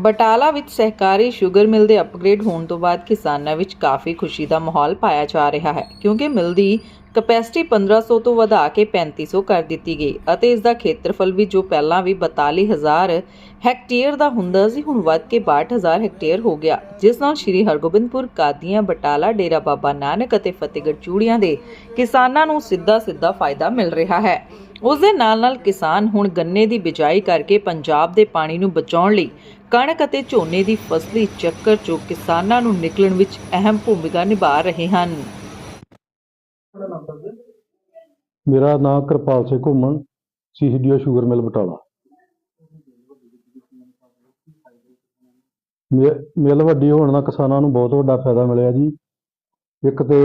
ਬਟਾਲਾ ਵਿੱਚ ਸਹਿਕਾਰੀ sugar mill ਦੇ ਅਪਗ੍ਰੇਡ ਹੋਣ ਤੋਂ ਬਾਅਦ ਕਿਸਾਨਾਂ ਵਿੱਚ ਕਾਫੀ ਖੁਸ਼ੀ ਦਾ ਮਾਹੌਲ ਪਾਇਆ ਜਾ ਰਿਹਾ ਹੈ, ਕਿਉਂਕਿ ਮਿਲ ਦੀ ਕਪੈਸਿਟੀ 1500 ਤੋਂ ਵਧਾ ਕੇ 3500 ਕਰ ਦਿੱਤੀ ਗਈ ਅਤੇ ਇਸ ਦਾ ਖੇਤਰਫਲ ਵੀ ਜੋ ਪਹਿਲਾਂ ਵੀ 42000 ਹੈਕਟੇਅਰ ਦਾ ਹੁੰਦਾ ਸੀ, ਹੁਣ ਵੱਧ ਕੇ 62000 ਹੈਕਟੇਅਰ ਹੋ ਗਿਆ। ਜਿਸ ਨਾਲ ਸ਼੍ਰੀ ਹਰਗੋਬਿੰਦਪੁਰ, ਕਾਦੀਆਂ, ਬਟਾਲਾ, ਡੇਰਾ ਬਾਬਾ ਨਾਨਕ ਅਤੇ ਫਤਿਹਗੜ੍ਹ ਚੂੜੀਆਂ ਦੇ ਕਿਸਾਨਾਂ ਨੂੰ ਸਿੱਧਾ ਸਿੱਧਾ ਫਾਇਦਾ ਮਿਲ ਰਿਹਾ ਹੈ। ਉਸ ਦੇ ਨਾਲ ਨਾਲ ਕਿਸਾਨ ਹੁਣ ਗੰਨੇ ਦੀ ਬਿਜਾਈ ਕਰਕੇ ਪੰਜਾਬ ਦੇ ਪਾਣੀ ਨੂੰ ਬਚਾਉਣ ਲਈ ਕਣਕ ਅਤੇ ਝੋਨੇ ਦੀ ਫਸਲੀ ਚੱਕਰ ਚੋਂ ਕਿਸਾਨਾਂ ਨੂੰ ਨਿਕਲਣ ਵਿੱਚ ਅਹਿਮ ਭੂਮਿਕਾ ਨਿਭਾ ਰਹੇ ਹਨ। ਮੇਰਾ ਨਾਮ ਕਿਰਪਾਲ ਸਿੰਘ ਘੁੰਮਣ ਸੀਸੀਡੀਓ ਸ਼ੂਗਰ ਮਿਲ ਬਟਾਲਾ। ਮਿਲ ਵੱਡੀ ਹੋਣ ਨਾਲ ਕਿਸਾਨਾਂ ਨੂੰ ਬਹੁਤ ਵੱਡਾ ਫਾਇਦਾ ਮਿਲਿਆ ਜੀ। ਇੱਕ ਤੇ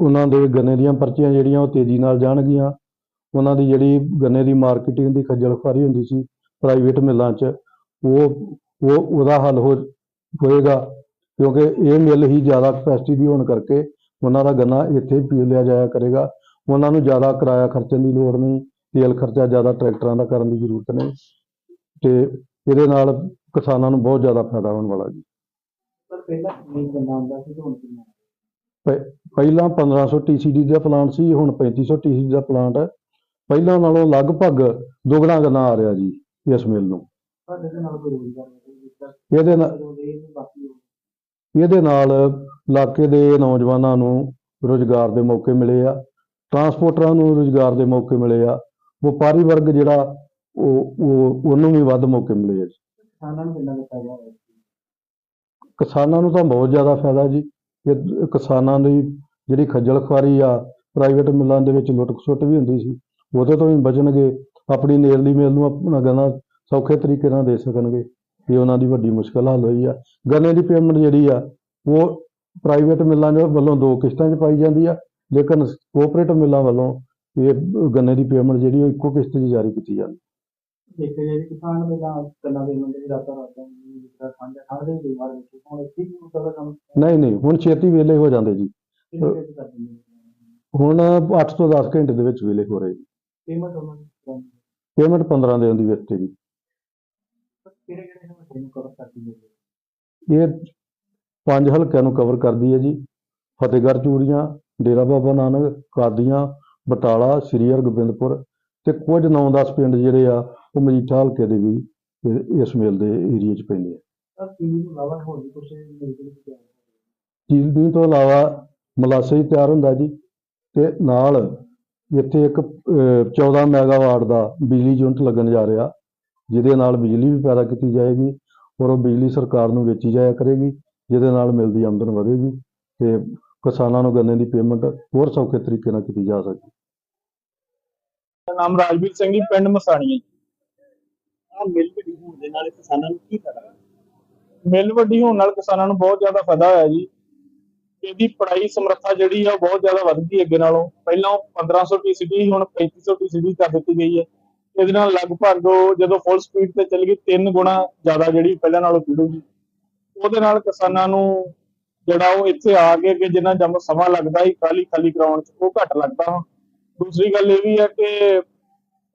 ਉਹਨਾਂ ਦੇ ਗੰਨੇ ਦੀਆਂ ਪਰਚੀਆਂ ਜਿਹੜੀਆਂ ਉਹ ਤੇਜ਼ੀ ਨਾਲ ਜਾਣਗੀਆਂ। ਉਹਨਾਂ ਦੀ ਜਿਹੜੀ ਗੰਨੇ ਦੀ ਮਾਰਕੀਟਿੰਗ ਦੀ ਖੱਜਲ ਖੁਆਰੀ ਹੁੰਦੀ ਸੀ ਪ੍ਰਾਈਵੇਟ ਮਿੱਲਾਂ 'ਚ ਉਹ ਉਹ ਉਹਦਾ ਹੱਲ ਹੋ ਹੋਏਗਾ ਕਿਉਂਕਿ ਇਹ ਮਿੱਲ ਹੀ ਜ਼ਿਆਦਾ ਕਪੈਸਿਟੀ ਦੀ ਹੋਣ ਕਰਕੇ ਉਹਨਾਂ ਦਾ ਗੰਨਾ ਇੱਥੇ ਪੀ ਲਿਆ ਜਾਇਆ ਕਰੇਗਾ। ਉਹਨਾਂ ਨੂੰ ਜ਼ਿਆਦਾ ਕਿਰਾਇਆ ਖਰਚਣ ਦੀ ਲੋੜ ਨਹੀਂ ਤੇਲ ਖਰਚਾ ਜ਼ਿਆਦਾ ਟਰੈਕਟਰਾਂ ਦਾ ਕਰਨ ਦੀ ਜ਼ਰੂਰਤ ਨਹੀਂ ਤੇ ਇਹਦੇ ਨਾਲ ਕਿਸਾਨਾਂ ਨੂੰ ਬਹੁਤ ਜ਼ਿਆਦਾ ਫਾਇਦਾ ਹੋਣ ਵਾਲਾ ਜੀ। ਪਰ ਪਹਿਲਾਂ ਕਿੰਨੀ ਗੰਨਾ ਹੁੰਦਾ ਸੀ ਹੁਣ ਕਿੰਨਾ? ਪਹਿਲਾਂ 1500 TCD ਦਾ ਪਲਾਂਟ ਸੀ ਹੁਣ 3500 TCD ਦਾ ਪਲਾਂਟ ਹੈ। ਪਹਿਲਾਂ ਨਾਲੋਂ ਲਗਭਗ ਦੁੱਗਣਾ ਗੰਨਾ ਆ ਰਿਹਾ ਜੀ ਇਸ ਮਿਲ ਨੂੰ। ਸਾਡੇ ਦੇ ਨਾਲ ਕੋਈ ਰੋਜ਼ਗਾਰ ਨਹੀਂ ਦਿੱਤਾ ਇਹਦੇ ਨਾਲ ਇਹਦੇ ਨਾਲ ਇਲਾਕੇ ਦੇ ਨੌਜਵਾਨਾਂ ਨੂੰ ਰੁਜ਼ਗਾਰ ਦੇ ਮੌਕੇ ਮਿਲੇ ਆ ਟਰਾਂਸਪੋਰਟਰਾਂ ਨੂੰ ਰੁਜ਼ਗਾਰ ਦੇ ਮੌਕੇ ਮਿਲੇ ਆ ਵਪਾਰੀ ਵਰਗ ਜਿਹੜਾ ਉਹ ਉਹ ਉਹਨੂੰ ਵੀ ਵੱਧ ਮੌਕੇ ਮਿਲੇ ਆ ਜੀ। ਕਿਸਾਨਾਂ ਨੂੰ ਕਿੰਨਾ ਹੈ ਕਿਸਾਨਾਂ ਨੂੰ ਤਾਂ ਬਹੁਤ ਜ਼ਿਆਦਾ ਫਾਇਦਾ ਜੀ। ਇਹ ਕਿਸਾਨਾਂ ਦੀ ਜਿਹੜੀ ਖੱਜਲ ਖੁਆਰੀ ਆ ਪ੍ਰਾਈਵੇਟ ਮਿੱਲਾਂ ਦੇ ਵਿੱਚ ਲੁੱਟ ਖਸੁੱਟ ਵੀ ਹੁੰਦੀ ਸੀ। ਉਹਦੇ ਤੋਂ ਵੀ ਬਚਣਗੇ ਆਪਣੀ ਨੇੜਲੀ ਮਿਲ ਨੂੰ ਆਪਣਾ ਗੰਨਾ ਸੌਖੇ ਤਰੀਕੇ ਨਾਲ ਦੇ ਸਕਣਗੇ ਇਹ ਉਹਨਾਂ ਦੀ ਵੱਡੀ ਮੁਸ਼ਕਲ ਹੱਲ ਹੋਈ ਆ। ਗੰਨੇ ਦੀ ਪੇਮੈਂਟ ਜਿਹੜੀ ਆ ਉਹ ਪ੍ਰਾਈਵੇਟ ਮਿੱਲਾਂ ਦੇ ਵੱਲੋਂ ਦੋ ਕਿਸ਼ਤਾਂ 'ਚ ਪਾਈ ਜਾਂਦੀ ਆ ਲੇਕਿਨ ਕੋਆਪਰੇਟਿਵ ਮਿੱਲਾਂ ਵੱਲੋਂ ਇਹ ਗੰਨੇ ਦੀ ਪੇਮੈਂਟ ਜਿਹੜੀ ਉਹ ਇੱਕੋ ਕਿਸ਼ਤ 'ਚ ਜਾਰੀ ਕੀਤੀ ਜਾਂਦੀ। ਦੇਖਿਆ ਜਾਏ ਕਿਸਾਨ ਕੰਨਾਂ ਦੀ ਰਾਤਾਂ ਰਾਤਾਂ ਬਿਮਾਰ ਵਿੱਚ ਹੁਣ ਠੀਕ ਕੰਮ? ਨਹੀਂ ਨਹੀਂ ਹੁਣ ਛੇਤੀ ਵੇਲੇ ਹੋ ਜਾਂਦੇ ਜੀ। ਹੁਣ 8 ਤੋਂ 10 ਘੰਟੇ ਦੇ ਵਿੱਚ ਵੇਲੇ ਹੋ ਰਹੇ ਜੀ। ਪੇਮੈਂਟ ਉਹਨਾਂ ਨੂੰ ਕਰਾਉਂਦੇ। ਪੇਮੈਂਟ 15 ਦਿਨ ਦੀ ਵਿੱਚ ਜੀ। ਪਰ ਕਿਹੜੇ ਕਿਹੜੇ ਮਸ਼ੀਨ ਨੂੰ ਕਵਰ ਕਰਦੀ ਹੈ ਇਹ ਪੰਜ ਹਲਕਿਆਂ ਨੂੰ ਕਵਰ ਕਰਦੀ ਹੈ ਜੀ। ਫਤਿਹਗੜ੍ਹ ਚੂੜੀਆਂ ਡੇਰਾ ਬਾਬਾ ਨਾਨਕ ਕਾਦੀਆਂ ਬਟਾਲਾ ਸ੍ਰੀ ਹਰਗੋਬਿੰਦਪੁਰ ਤੇ ਕੁਝ 9-10 ਪਿੰਡ ਜਿਹੜੇ ਆ ਉਹ ਮਜੀਠਾ ਹਲਕੇ ਦੇ ਵੀ ਇਸ ਮੇਲ ਦੇ ਏਰੀਆ 'ਚ ਪੈਂਦੇ ਆ। ਨੂੰ ਨੇ ਚੀਲਦੀ ਤੋਂ ਇਲਾਵਾ ਮਲਾਸੇ ਤਿਆਰ ਹੁੰਦਾ ਜੀ ਤੇ ਨਾਲ ਇੱਥੇ ਇੱਕ ਅਹ, 14 ਮੈਗਾਵਾਟ ਦਾ ਬਿਜਲੀ ਯੂਨਿਟ ਲੱਗਣ ਜਾ ਰਿਹਾ ਜਿਹਦੇ ਨਾਲ ਬਿਜਲੀ ਵੀ ਪੈਦਾ ਕੀਤੀ ਜਾਏਗੀ ਔਰ ਉਹ ਬਿਜਲੀ ਸਰਕਾਰ ਨੂੰ ਵੇਚੀ ਜਾਇਆ ਕਰੇਗੀ ਜਿਹਦੇ ਨਾਲ ਮਿਲਦੀ ਆਮਦਨ ਵਧੇਗੀ ਤੇ ਕਿਸਾਨਾਂ ਨੂੰ ਗੰਨੇ ਦੀ ਪੇਮੈਂਟ ਹੋਰ ਸੌਖੇ ਤਰੀਕੇ ਨਾਲ ਕੀਤੀ ਜਾ ਸਕਦੀ। ਮੇਰਾ ਨਾਮ ਰਾਜਵੀਰ ਸਿੰਘ ਜੀ ਪਿੰਡ ਮਸਾਣੀ ਆ ਮਿਲ ਵੱਡੀ ਹੋਣ ਦੇ ਨਾਲ ਕਿਸਾਨਾਂ ਨੂੰ ਕੀ ਫਾਇਦਾ? ਮਿਲ ਵੱਡੀ ਹੋਣ ਨਾਲ ਕਿਸਾਨਾਂ ਨੂੰ ਬਹੁਤ ਜ਼ਿਆਦਾ ਫਾਇਦਾ ਹੋਇਆ ਜੀ। ਇਹਦੀ ਪੜਾਈ ਸਮਰੱਥਾ ਜਿਹੜੀ ਆ ਬਹੁਤ ਜ਼ਿਆਦਾ ਵੱਧ ਗਈ ਅੱਗੇ ਨਾਲੋਂ। ਪਹਿਲਾਂ 1500 TCD ਹੁਣ 3500 TCD ਕਰ ਦਿੱਤੀ ਗਈ ਹੈ। ਇਹਦੇ ਨਾਲ ਲਗਭਗ ਜਦੋਂ ਫੁੱਲ ਸਪੀਡ ਤੇ ਚੱਲ ਗਈ, ਤਿੰਨ ਗੁਣਾ ਜ਼ਿਆਦਾ ਜਿਹੜੀ ਪਹਿਲਾਂ ਨਾਲੋਂ ਪੀੜੂਗੀ ਉਹਦੇ ਨਾਲ ਕਿਸਾਨਾਂ ਨੂੰ ਜਿਹੜਾ ਉਹ ਇੱਥੇ ਆ ਕੇ ਕਿ ਜਿੰਨਾ ਜਮ ਸਮਾਂ ਲੱਗਦਾ ਸੀ, ਖਾਲੀ ਖਾਲੀ ਕਰਾਉਣ ਚ, ਉਹ ਘੱਟ ਲੱਗਦਾ ਹੁਣ। ਦੂਸਰੀ ਗੱਲ ਇਹ ਵੀ ਹੈ ਕਿ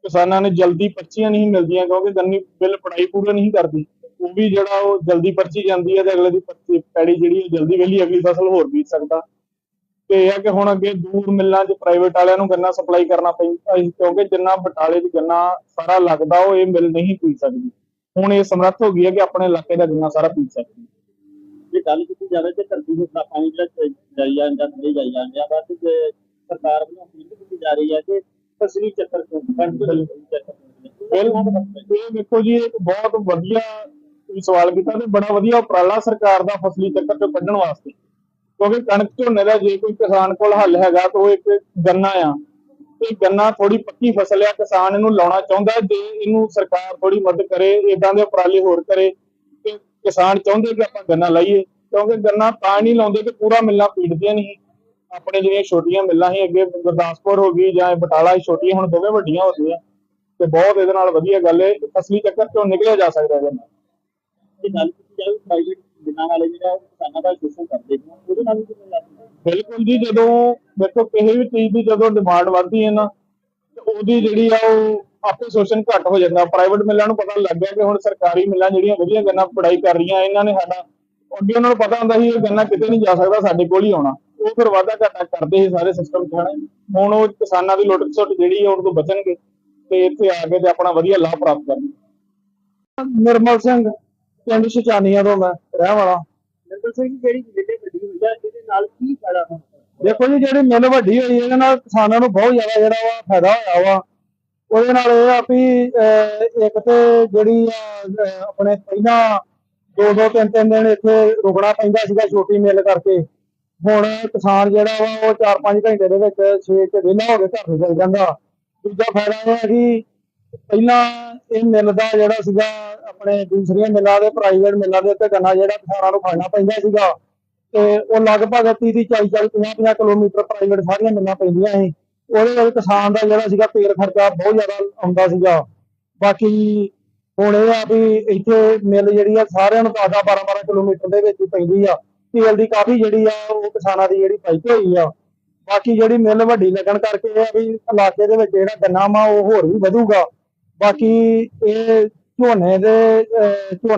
ਕਿਸਾਨਾਂ ਨੇ ਜਲਦੀ ਪਰਚੀਆਂ ਨਹੀਂ ਮਿਲਦੀਆਂ ਕਿਉਂਕਿ ਗੰਨੀ ਬਿੱਲ ਪੜਾਈ ਪੂਰਾ ਨਹੀਂ ਕਰਦੀ। ਉਹ ਵੀ ਜਿਹੜਾ ਉਹ ਜਲਦੀ ਪਰਚੀ ਜਾਂਦੀ ਹੈ ਤੇ ਅਗਲੇ ਦੀ ਪਰਚੀ ਪੈੜੀ ਜਿਹੜੀ ਉਹ ਜਲਦੀ ਵੇਲੀ ਅਗਲੀ ਫਸਲ ਹੋਰ ਬੀਜ ਸਕਦਾ। ਤੇ ਇਹ ਹੈ ਕਿ ਹੁਣ ਅੱਗੇ ਦੂਰ ਮਿੱਲਾਂ 'ਚ ਪ੍ਰਾਈਵੇਟ ਵਾਲਿਆਂ ਨੂੰ ਗੰਨਾ ਸਪਲਾਈ ਕਰਨਾ ਪੈਂਦਾ ਕਿਉਂਕਿ ਜਿੰਨਾ ਬਟਾਲੇ 'ਚ ਗੰਨਾ ਸਾਰਾ ਲੱਗਦਾ ਉਹ ਇਹ ਮਿਲ ਨਹੀਂ ਪੀ ਸਕਦੀ। ਹੁਣ ਇਹ ਸਮਰੱਥ ਹੋ ਗਈ ਹੈ ਕਿ ਆਪਣੇ ਇਲਾਕੇ ਦਾ ਗੰਨਾ ਸਾਰਾ ਪੀ ਸਕਦੀ ਹੈ। ਜੇ ਗੱਲ ਕੀਤੀ ਜਾਵੇ ਤੇ ਧਰਤੀ ਆਪਣਾ ਪਾਣੀ ਜਿਹੜਾ ਜਾਈ ਜਾਂਦਾ ਥੱਲੇ ਜਾਈ ਜਾਂਦਾ ਵਾ ਤੇ ਸਰਕਾਰ ਵੱਲੋਂ ਅਪੀਲ ਕੀਤੀ ਜਾ ਰਹੀ ਹੈ ਕਿ ਫਸਲੀ ਚੱਕਰ ਤੋਂ ਦੇ ਫਸਲੀ ਚੱਕਰ ਤੋਂ ਇਹ ਵੇਖੋ ਜੀ ਇੱਕ ਬਹੁਤ ਵਧੀਆ ਤੁਸੀਂ ਸਵਾਲ ਕੀਤਾ ਤੇ ਬੜਾ ਵਧੀਆ ਉਪਰਾਲਾ ਸਰਕਾਰ ਦਾ ਫਸਲੀ ਚੱਕਰ ਤੋਂ ਕੱਢਣ ਵਾਸਤੇ। ਕਿਉਂਕਿ ਕਣਕ ਝੋਨੇ ਦਾ ਜੇ ਕੋਈ ਕਿਸਾਨ ਕੋਲ ਹੱਲ ਹੈਗਾ ਤਾਂ ਉਹ ਇੱਕ ਗੰਨਾ ਆ। ਤੇ ਗੰਨਾ ਥੋੜੀ ਪੱਕੀ ਫਸਲ ਆ, ਕਿਸਾਨ ਇਹਨੂੰ ਲਾਉਣਾ ਚਾਹੁੰਦਾ ਜੇ ਇਹਨੂੰ ਸਰਕਾਰ ਥੋੜੀ ਮਦਦ ਕਰੇ ਇਦਾਂ ਦੇ ਉਪਰਾਲੇ ਹੋਰ ਕਰੇ, ਤੇ ਕਿਸਾਨ ਚਾਹੁੰਦੇ ਕਿ ਆਪਾਂ ਗੰਨਾ ਲਾਈਏ। ਕਿਉਂਕਿ ਗੰਨਾ ਤਾਂ ਨਹੀਂ ਲਾਉਂਦੇ ਕਿ ਪੂਰਾ ਮਿੱਲਾਂ ਪੀੜਦੀਆਂ ਨਹੀਂ। ਆਪਣੇ ਜਿਹੜੀਆਂ ਛੋਟੀਆਂ ਮਿੱਲਾਂ ਸੀ, ਅੱਗੇ ਗੁਰਦਾਸਪੁਰ ਹੋ ਗਈ ਜਾਂ ਬਟਾਲਾ ਸੀ ਛੋਟੀਆਂ ਹੁਣ ਦੋਵੇਂ ਵੱਡੀਆਂ ਹੋ ਗਈਆਂ। ਤੇ ਬਹੁਤ ਇਹਦੇ ਨਾਲ ਵਧੀਆ ਗੱਲ ਹੈ ਫਸਲੀ ਚੱਕਰ ਚੋਂ ਨਿਕਲਿਆ ਜਾ ਸਕਦਾ ਇਹਦੇ ਜੇ ਗੱਲ ਕੀਤੀ ਜਾਵੇ ਪ੍ਰਾਈਵੇਟ ਬਿਨਾਂ ਵਾਲੇ ਜਿਹੜਾ ਕਿਸਾਨਾਂ ਦਾ ਸ਼ੋਸ਼ਣ ਕਰਦੇ ਨੇ ਉਹਦੇ ਨਾਲ ਵੀ ਕਿਵੇਂ ਲੱਗਦਾ ਬਿਲਕੁਲ ਜੀ ਜਦੋਂ ਦੇਖੋ ਕਿਸੇ ਵੀ ਚੀਜ਼ ਦੀ ਜਦੋਂ ਡਿਮਾਂਡ ਵੱਧਦੀ ਹੈ ਨਾ ਤੇ ਉਹਦੀ ਜਿਹੜੀ ਆ ਉਹ ਆਪੇ ਸ਼ੋਸ਼ਣ ਘੱਟ ਹੋ ਜਾਂਦਾ। ਪ੍ਰਾਈਵੇਟ ਮਿੱਲਾਂ ਨੂੰ ਪਤਾ ਲੱਗ ਗਿਆ ਕਿ ਹੁਣ ਸਰਕਾਰੀ ਮਿੱਲਾਂ ਜਿਹੜੀਆਂ ਵਧੀਆ ਗੰਨਾ ਪੜਾਈ ਕਰ ਰਹੀਆਂ ਇਹਨਾਂ ਨੇ ਸਾਡਾ ਅੱਗੇ ਉਹਨਾਂ ਨੂੰ ਪਤਾ ਹੁੰਦਾ ਸੀ ਇਹ ਗੰਨਾ ਕਿਤੇ ਨਹੀਂ ਜਾ ਸਕਦਾ ਸਾਡੇ ਕੋਲ ਹੀ ਆਉਣਾ। ਉਹ ਫਿਰ ਵਾਧਾ ਘਾਟਾ ਕਰਦੇ ਸੀ ਸਾਰੇ ਸਿਸਟਮ ਚ ਹੁਣ ਉਹ ਕਿਸਾਨਾਂ ਦੀ ਲੁੱਟ ਖਸੁੱਟ ਜਿਹੜੀ ਹੈ ਉਹਨਾਂ ਤੋਂ ਬਚਣਗੇ ਤੇ ਇੱਥੇ ਆ ਕੇ ਤੇ ਆਪਣਾ ਵਧੀਆ ਲਾਭ ਪ੍ਰਾਪਤ ਕਰਨਗੇ। ਨਿਰਮਲ ਸਿੰਘ ਪਿੰਡ ਸ਼ਚਾਨੀਆਂ ਤੋਂ ਮੈਂ ਰਹਿਣ ਵਾਲਾ। ਨਿਰਮਲ ਸਿੰਘ ਜੀ, ਜਿਹੜੀ ਮਿਲੇ ਵੱਡੀ ਹੋਈ ਆ ਇਹਦੇ ਨਾਲ ਕੀ ਫਾਇਦਾ ਹੁੰਦਾ ਦੇਖੋ ਜੀ ਜਿਹੜੀ ਮਿਲ ਵੱਡੀ ਹੋਈ ਇਹਦੇ ਨਾਲ ਕਿਸਾਨਾਂ ਨੂੰ ਬਹੁਤ ਜ਼ਿਆਦਾ ਜਿਹੜਾ ਵਾ ਫਾਇਦਾ ਹੋਇਆ ਵਾ। ਉਹਦੇ ਨਾਲ ਇਹ ਆ ਵੀ ਅਹ, ਇੱਕ ਤੇ ਜਿਹੜੀ ਆ, ਅਹ, ਆਪਣੇ ਪਹਿਲਾਂ ਦੋ ਦੋ ਤਿੰਨ ਤਿੰਨ ਦਿਨ ਇੱਥੇ ਰੁਕਣਾ ਪੈਂਦਾ ਸੀਗਾ ਛੋਟੀ ਮਿਲ ਕਰਕੇ। ਹੁਣ ਕਿਸਾਨ ਜਿਹੜਾ ਵਾ ਉਹ 4-5 ਘੰਟੇ ਦੇ ਵਿੱਚ ਛੇ ਚ ਵਿਹਲਾ ਹੋ ਕੇ ਘਰ ਨੂੰ ਚਲ ਜਾਂਦਾ। ਦੂਜਾ ਫਾਇਦਾ ਇਹ ਹੈ ਕਿ ਪਹਿਲਾਂ ਇਹ ਮਿਲ ਦਾ ਜਿਹੜਾ ਸੀਗਾ, ਆਪਣੇ ਦੂਸਰੀਆਂ ਮਿੱਲਾਂ ਦੇ ਪ੍ਰਾਈਵੇਟ ਮਿੱਲਾਂ ਦੇ ਉੱਤੇ ਗੰਨਾ ਜਿਹੜਾ ਕਿਸਾਨਾਂ ਨੂੰ ਫੜਨਾ ਪੈਂਦਾ ਸੀਗਾ। ਤੇ ਉਹ ਲਗਭਗ 30 30 40 40 50 50 ਕਿਲੋਮੀਟਰ ਪ੍ਰਾਈਵੇਟ ਸਾਰੀਆਂ ਮਿੱਲਾਂ ਪੈਂਦੀਆਂ ਸੀ। ਉਹਦੇ ਵਿੱਚ ਕਿਸਾਨ ਦਾ ਜਿਹੜਾ ਸੀਗਾ ਤੇਲ ਖਰਚਾ ਬਹੁਤ ਜ਼ਿਆਦਾ ਆਉਂਦਾ ਸੀਗਾ। ਬਾਕੀ ਹੁਣ ਇਹ ਆ ਵੀ ਇੱਥੇ ਮਿਲ ਜਿਹੜੀ ਆ ਸਾਰਿਆਂ ਨੂੰ 10 12 12 ਕਿਲੋਮੀਟਰ ਦੇ ਵਿੱਚ ਹੀ ਪੈਂਦੀ ਆ। ਤੇਲ ਦੀ ਕਾਫੀ ਜਿਹੜੀ ਆ ਉਹ ਕਿਸਾਨਾਂ ਦੀ ਜਿਹੜੀ ਪਾਈਪ ਹੋਈ ਆ। ਬਾਕੀ ਜਿਹੜੀ ਮਿਲ ਵੱਡੀ ਲੱਗਣ ਕਰਕੇ ਇਹ ਆ ਵੀ ਇਲਾਕੇ ਦੇ ਵਿੱਚ ਜਿਹੜਾ ਗੰਨਾ ਵਾ ਉਹ ਹੋਰ ਵੀ ਵਧੂਗਾ। ਬਾਕੀ ਇਹ ਝੋਨੇ ਦੇ ਅਹ, ਝੋਨਾ